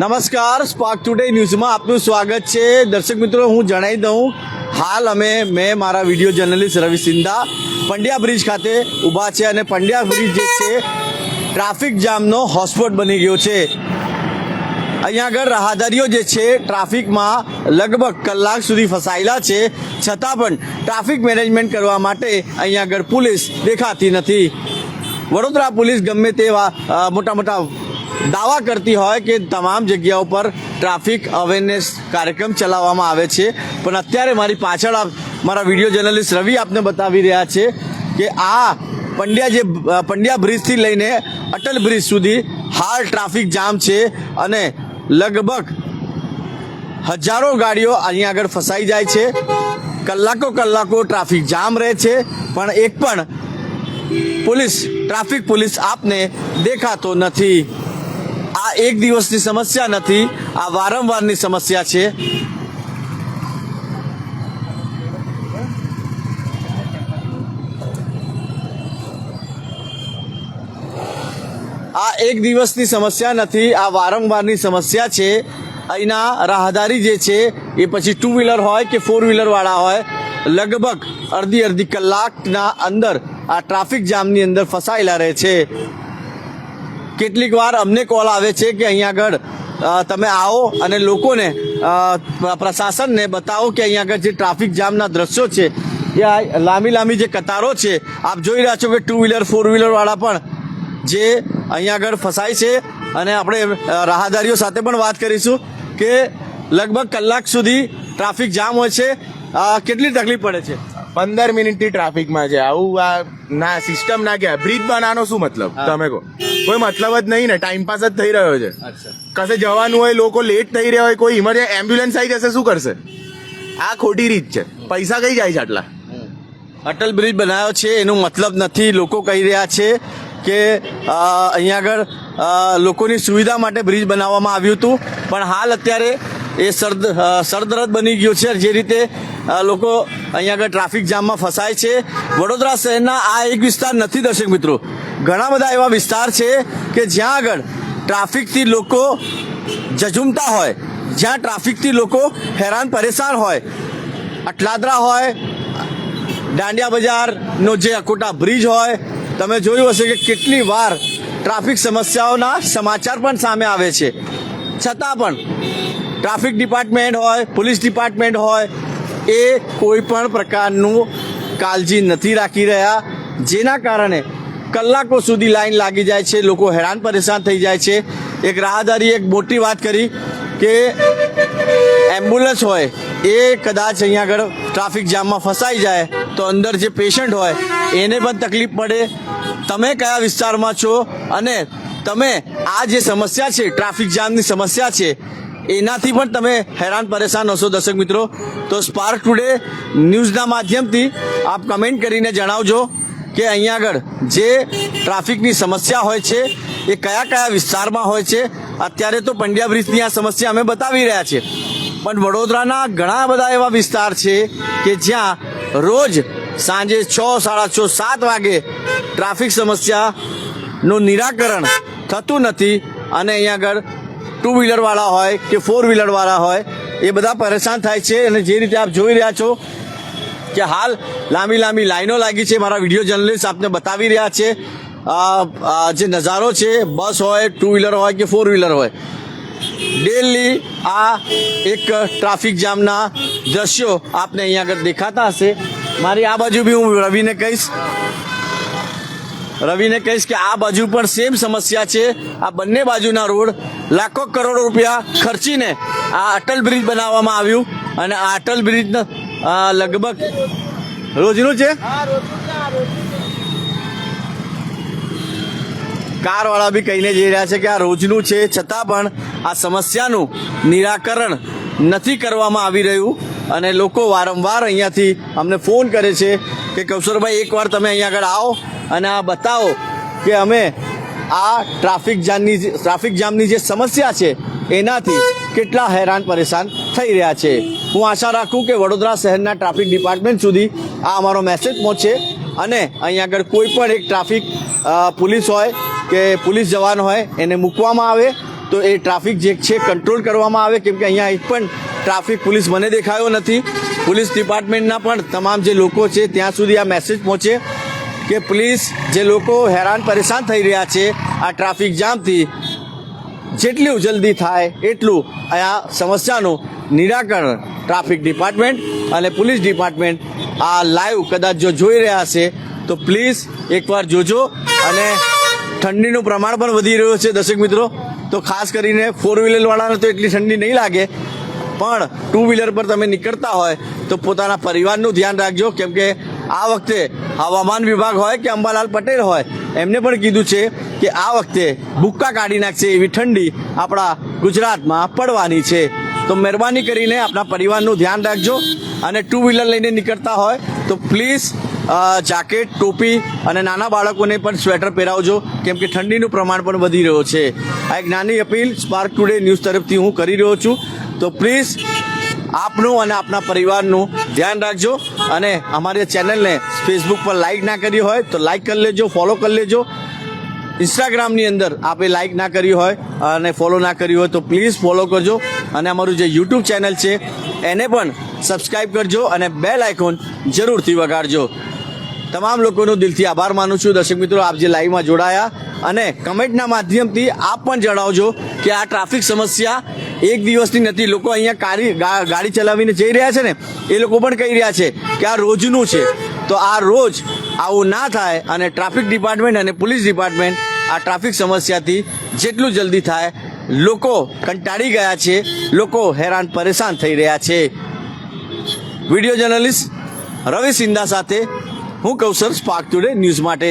નમસ્કાર spark today ન્યૂઝમાં આપનું સ્વાગત છે. દર્શક મિત્રો, હું જણાવી દઉં, હાલ અમે, મેં મારા video journalist Ravi Sindha Pandya bridge ખાતે ઊભા છે અને પંડ્યા બ્રિજ જે છે, ટ્રાફિક જામનો હોટસ્પોટ બની ગયો છે. અહીંયા આગળ રાહદારીઓ જે છે, ટ્રાફિકમાં લગભગ કલાક સુધી ફસાયેલા છે. છતાં પણ ટ્રાફિક મેનેજમેન્ટ કરવા માટે અહીંયા આગળ પોલીસ દેખાતી નથી. વડોદરા પોલીસ ગમે તેવા મોટા મોટા દાવા કરતી હોય કે તમામ જગ્યાઓ પર ટ્રાફિક અવેરનેસ કાર્યક્રમ ચલાવવામાં આવે છે. પણ અત્યારે મારી પાછળ મારા વીડિયો જર્નલિસ્ટ રવિ આપને બતાવી રહ્યા છે કે આ પંડ્યા જે, પંડ્યા બ્રિજથી લઈને અટલ બ્રિજ સુધી હાલ ટ્રાફિક જામ છે અને લગભગ હજારો ગાડીઓ અહીંયા આગળ ફસાઈ જાય છે. કલાકો કલાકો ટ્રાફિક જામ રહે છે. પણ એક પણ પોલીસ ટ્રાફિક પોલીસ આપને દેખાતો નથી. આ એક દિવસની સમસ્યા નથી, આ વારંવારની સમસ્યા છે. આ એક દિવસની સમસ્યા નથી, આ વારંવારની સમસ્યા છે. અહીંના રાહદારી જે છે, એ પછી ટુ વ્હીલર હોય કે ફોર વ્હીલરવાળા હોય, લગભગ અડધી અડધી કલાકના અંદર આ ટ્રાફિક જામની અંદર ફસાયેલા રહે છે. કેટલીક વાર અમને કોલ આવે છે કે અહીંયા આગળ તમે આવો અને લોકોને પ્રશાસનને બતાવો કે અહીંયા આગળ જે ટ્રાફિક જામના દ્રશ્યો છે એ લાંબી લાંબી જે કતારો છે આપ જોઈ રહ્યા છો કે ટુ વ્હીલર ફોર વ્હીલર વાળા પણ જે અહીંયા આગળ ફસાય છે અને આપણે રાહદારીઓ સાથે પણ વાત કરીશું કે લગભગ કલાક સુધી ટ્રાફિક જામ હોય છે. કેટલી તકલીફ પડે છે? પંદર મિનિટથી ટ્રાફિકમાં છે. આવું આ ના સિસ્ટમ ના કહેવાય બ્રિજ બનાવવાનો શું મતલબ? તમે કહો. કોઈ મતલબ જ નહીં ને ટાઈમ પાસ જ થઈ રહ્યો છે. કશે જવાનું હોય લોકો લેટ થઈ રહ્યા હોય કોઈ ઇમરજન્સી એમ્બ્યુલન્સ આવી જશે શું કરશે? આ ખોટી રીત છે. પૈસા કઈ જાય છે આટલા? અટલ બ્રિજ બનાવ્યો છે એનું મતલબ નથી. લોકો કહી રહ્યા છે કે અહીંયા આગળ લોકોની સુવિધા માટે બ્રિજ બનાવવામાં આવ્યું હતું. પણ હાલ અત્યારે એ સરદ સરદરદ બની ગયો છે. જે રીતે લોકો અહીંયા આગળ ટ્રાફિક જામમાં ફસાય છે. વડોદરા શહેરના આ એક વિસ્તાર નથી દર્શક મિત્રો. ઘણા બધા એવા વિસ્તાર છે કે જ્યાં આગળ ટ્રાફિકથી લોકો જજુમતા હોય, જ્યાં ટ્રાફિકથી લોકો હેરાન પરેશાન હોય. અટલાદરા હોય, દાંડિયા બજારનો જે અકોટા બ્રિજ હોય, તમે જોયું હશે કે કેટલી વાર ટ્રાફિક સમસ્યાઓના સમાચાર પણ સામે આવે છે. છતાં પણ ટ્રાફિક ડિપાર્ટમેન્ટ હોય, પોલીસ ડિપાર્ટમેન્ટ હોય, એ કોઈ પણ પ્રકારનું કાળજી નથી રાખી રહ્યા. જેના કારણે કલાકો સુધી લાઈન લાગી જાય છે, લોકો હેરાન પરેશાન થઈ જાય છે. એક રાહદારી, એક મોટી વાત કરી કે એમ્બ્યુલન્સ હોય એ કદાચ અહીંયા આગળ ટ્રાફિક જામમાં ફસાઈ જાય તો અંદર જે પેશન્ટ હોય એને પણ તકલીફ પડે. તમે કયા વિસ્તારમાં છો અને તમે આ જે સમસ્યા છે, ટ્રાફિક જામની સમસ્યા છે, એનાથી પણ તમે હેરાન પરેશાન હશો દર્શક મિત્રો. તો સ્પાર્ક ટુડે ન્યૂઝના માધ્યમથી આપ કમેન્ટ કરીને જણાવજો. કે અહીંયા આગળ જે ટ્રાફિકની સમસ્યા હોય છે, એ કયા કયા વિસ્તારમાં હોય છે, અત્યારે તો પંડ્યા બ્રિજની આ સમસ્યા અમે બતાવી રહ્યા છીએ. પણ વડોદરાના ઘણા બધા એવા વિસ્તાર છે કે જ્યાં રોજ સાંજે છ, સાડા છ, સાત વાગે ટ્રાફિક સમસ્યાનું નિરાકરણ થતું નથી અને અહીંયા આગળ ટુ વ્હીલરવાળા હોય કે ફોર વ્હીલરવાળા હોય, એ બધા પરેશાન થાય છે અને જે રીતે આપ જોઈ રહ્યા છો કે હાલ લાંબી લાંબી લાઈનો લાગી છે. મારા વીડિયો જર્નલિસ્ટ આપને બતાવી રહ્યા છે. જે નજારો છે, બસ હોય ટુ વ્હીલર હોય કે ફોર વ્હીલર હોય ડેલી આ એક ટ્રાફિક જામના દ્રશ્યો આપને અહીંયા આગળ દેખાતા હશે. મારી આ બાજુ બી હું રવિને કહીશ. રવિને કહીશ કે આ બાજુ પણ સેમ સમસ્યા છે. આ બંને બાજુના રોડ લાખો કરોડો રૂપિયા ખર્ચીને આ અટલ બ્રિજ બનાવવામાં આવ્યું. અને આ અટલ બ્રિજ લગભગ રોજનું છે? કારવાળા બી કહીને જઈ રહ્યા છે કે આ રોજનું છે છતાં પણ આ સમસ્યાનું નિરાકરણ નથી કરવામાં આવી રહ્યું અને લોકો વારંવાર અહીંયાથી અમને ફોન કરે છે કે કૌશોરભાઈ એકવાર તમે અહીંયા આગળ આવો અને આ બતાવો કે અમે આ ટ્રાફિક જામની ટ્રાફિક જામની જે સમસ્યા છે એનાથી કેટલા હેરાન પરેશાન થઈ રહ્યા છે. હું આશા રાખું કે વડોદરા શહેરના ટ્રાફિક ડિપાર્ટમેન્ટ સુધી આ અમારો મેસેજ પહોંચે અને અહીંયા આગળ કોઈ પણ એક ટ્રાફિક પોલીસ હોય કે પોલીસ જવાન હોય એને મૂકવામાં આવે તો એ ટ્રાફિક જે છે કંટ્રોલ કરવામાં આવે. કેમ કે અહીંયા એક પણ ટ્રાફિક પોલીસ મને દેખાયો નથી. પોલીસ ડિપાર્ટમેન્ટના પણ તમામ જે લોકો છે ત્યાં સુધી આ મેસેજ પહોંચે કે પ્લીઝ જે લોકો હેરાન પરેશાન થઈ રહ્યા છે આ ટ્રાફિક જામથી જેટલું જલ્દી થાય એટલું આ સમસ્યાનું નિરાકરણ ટ્રાફિક ડિપાર્ટમેન્ટ અને પોલીસ ડિપાર્ટમેન્ટ આ લાઈવ કદાચ જો જોઈ રહ્યા હશે તો પ્લીઝ એકવાર જોજો અને ઠંડીનું પ્રમાણ પણ વધી રહ્યું છે દર્શક મિત્રો. તો ખાસ કરીને ફોર વ્હીલરવાળાને તો એટલી ઠંડી નહીં લાગે, પણ ટુ વ્હીલર પર તમે નીકળતા હોય તો પોતાના પરિવારનું ધ્યાન રાખજો, કેમ કે આ વખતે હવામાન વિભાગ હોય કે અંબાલાલ પટેલ હોય, એમને પણ કીધું છે કે આ વખતે બુક્કા કાઢી નાખશે એવી ઠંડી આપણા ગુજરાતમાં પડવાની છે. તો મહેરબાની કરીને આપણા પરિવારનું ધ્યાન રાખજો અને ટુ વ્હીલર લઈને નીકળતા હોય તો પ્લીઝ જાકેટ ટોપી અને નાના બાળકોને પણ સ્વેટર પહેરાવજો, કેમ કે ઠંડીનું પ્રમાણ પણ વધી રહ્યો છે. આ એક નાની અપીલ સ્પાર્ક ટુડે ન્યૂઝ તરફથી હું કરી રહ્યો છું. તો પ્લીઝ આપનું અને આપના પરિવારનું ધ્યાન રાખજો અને અમારી ચેનલને ફેસબુક પર લાઈક ના કરી હોય તો લાઈક કરી લેજો ફોલો કરી લેજો. ઇન્સ્ટાગ્રામની અંદર આપે લાઈક ના કરી હોય અને ફોલો ના કર્યું હોય તો પ્લીઝ ફોલો કરજો. અને અમારું જે યુટ્યુબ ચેનલ છે, એને પણ સબસ્ક્રાઈબ કરજો અને બેલ આઇકોન જરૂરથી વગાડજો. તમામ લોકોનો દિલથી આભાર માનું છું. દર્શક મિત્રો, આપ જે લાઈવમાં જોડાયા અને કમેન્ટના માધ્યમથી આપ પણ જણાવજો કે આ ટ્રાફિક સમસ્યા એક દિવસની નથી. લોકો અહીંયા કારી ગાડી ચલાવીને જઈ રહ્યા છે ને, એ લોકો પણ કહી રહ્યા છે કે આ રોજનું છે. તો આ રોજ આવું ના થાય અને ટ્રાફિક ડિપાર્ટમેન્ટ અને પોલીસ ડિપાર્ટમેન્ટ આ ટ્રાફિક સમસ્યાથી જેટલું જલ્દી થાય, લોકો કંટાળી ગયા છે, લોકો હેરાન પરેશાન થઈ રહ્યા છે. વીડિયો જર્નલિસ્ટ રવિ સિંધા સાથે હું કૌશલ સ્પાર્ક ટુડે ન્યૂઝ માટે